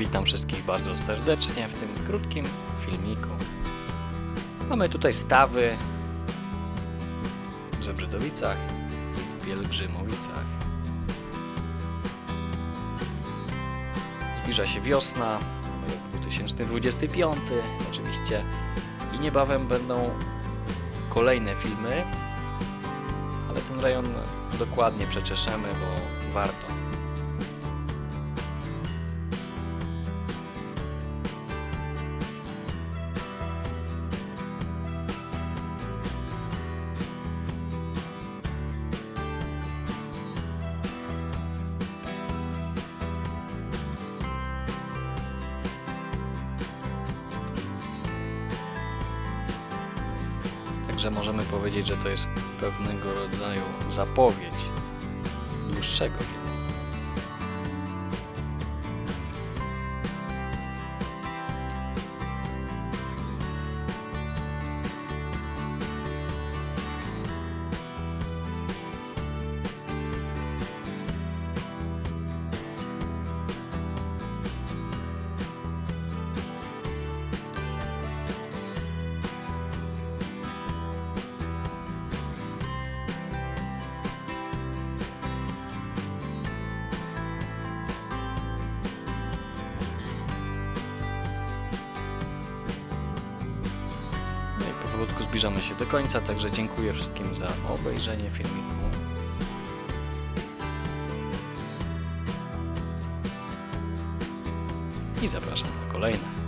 Witam wszystkich bardzo serdecznie w tym krótkim filmiku. Mamy tutaj stawy w Zebrzydowicach i w Pielgrzymowicach. Zbliża się wiosna, rok 2025 oczywiście i niebawem będą kolejne filmy, ale ten rejon dokładnie przeczeszemy, bo warto. Także możemy powiedzieć, że to jest pewnego rodzaju zapowiedź dłuższego filmu. Powolutku zbliżamy się do końca, także dziękuję wszystkim za obejrzenie filmiku. I zapraszam na kolejne.